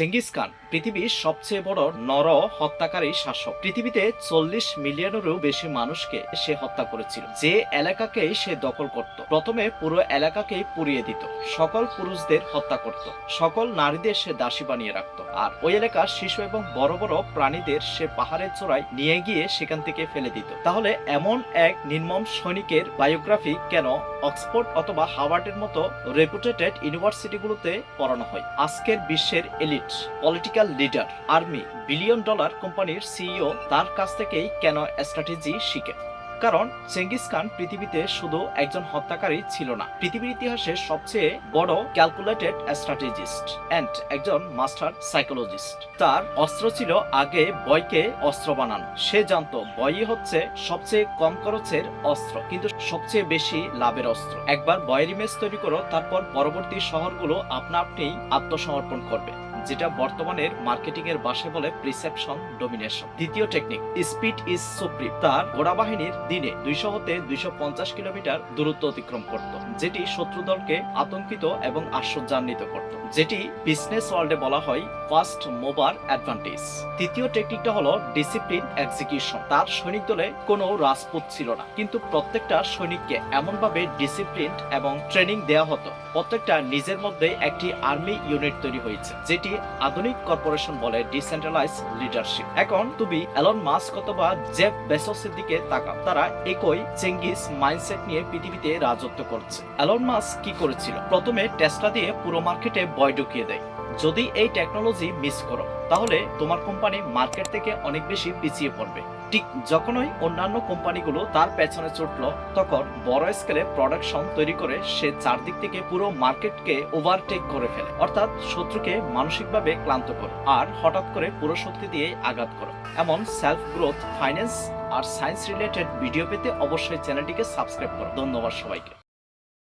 Genghis Khan, পৃথিবীর সবচেয়ে বড় নর হত্যাকারী শাসক। পৃথিবীতে চল্লিশ মিলিয়নেরও বেশি মানুষকে সে হত্যা করেছিল। যে এলাকাকেই সে দখল করত, প্রথমে পুরো এলাকাকেই পুড়িয়ে দিত। সকল পুরুষদের হত্যা করত। সকল নারীদের সে দাসী বানিয়ে রাখত। আর ওই এলাকার শিশু এবং বড় বড় প্রাণীদের সে পাহাড়ের চূড়ায় নিয়ে গিয়ে সেখান থেকে ফেলে দিত। তাহলে এমন এক নির্মম সৈনিকের বায়োগ্রাফি কেন অক্সফোর্ড অথবা হাওয়ার্ডের মতো রেপুটেটেড ইউনিভার্সিটিগুলোতে পড়ানো হয়? আজকের বিশ্বের elite. Political leader army billion dollar কোম্পানির সিইও তার কাছ থেকেই কেন স্ট্র্যাটেজি শিখে? কারণ চেঙ্গিস খান পৃথিবীতে শুধু একজন হত্যাকারী ছিল না, পৃথিবীর ইতিহাসে সবচেয়ে বড় ক্যালকুলেটেড স্ট্র্যাটেজিস্ট অ্যান্ড একজন মাস্টার সাইকোলজিস্ট তার অস্ত্র ছিল আগে বয়কে অস্ত্র বানানো। সে জানতো বয়ই হচ্ছে সবচেয়ে কম খরচের অস্ত্র, কিন্তু সবচেয়ে বেশি লাভের অস্ত্র। একবার বয়ের ইমেজ তৈরি করো, তারপর পরবর্তী শহরগুলো আপনা আপনি আত্মসমর্পণ করবে। যেটা বর্তমানের মার্কেটিং এর ভাষায় বলে প্রিসেপশন ডোমিনেশন দ্বিতীয় টেকনিক স্পিড ইজ সুপ্রিম তার ঘোড়া বাহিনীর দিনে দুইশো হতে দুইশো পঞ্চাশ কিলোমিটার দূরত্ব অতিক্রম করত, যেটি শত্রু দলকে আতঙ্কিত এবং আশ্চর্যান্বিত করত, যেটি বিজনেস ওয়ার্ল্ডে বলা হয় ফার্স্ট মোবার অ্যাডভান্টেজ তৃতীয় টেকনিকটা হলো ডিসিপ্লিন এক্সিকিউশন তার সৈনিক দলে কোনো রাজপুত ছিল না, কিন্তু প্রত্যেকটা সৈনিককে এমনভাবে ডিসিপ্লিন এবং ট্রেনিং দেওয়া হতো। প্রত্যেকটা নিজের মধ্যে একটি আর্মি ইউনিট তৈরি হয়েছে, যেটি আধুনিক কর্পোরেশন বলে ডিসেন্ট্রালাইজ লিডারশিপ। এখন তুমি এলন মাস্ক অথবা জেফ বেসোসের দিকে তাকাও। তারা একই চেঙ্গিস মাইন্ডসেট নিয়ে পৃথিবীতে রাজত্ব করছে। এলন মাস্ক কি করেছিল? প্রথমে টেস্টা দিয়ে পুরো মার্কেটে বয় ঢুকিয়ে দেয়। যদি এই টেকনোলজি মিস করো, তাহলে তোমার কোম্পানি মার্কেট থেকে অনেক বেশি পিছিয়ে পড়বে। ঠিক যখনই অন্যান্য কোম্পানিগুলো তার পেছনে ছুটলো, তখন বড় স্কেলে প্রোডাকশন তৈরি করে সে চারদিক থেকে পুরো মার্কেটকে ওভারটেক করে ফেলে। অর্থাৎ শত্রুকে মানসিকভাবে ক্লান্ত করো আর হঠাৎ করে পুরো শক্তি দিয়ে আঘাত করো। এমন সেলফ গ্রোথ ফাইন্যান্স আর সায়েন্স রিলেটেড ভিডিও পেতে অবশ্যই চ্যানেলটিকে সাবস্ক্রাইব করো। ধন্যবাদ সবাইকে।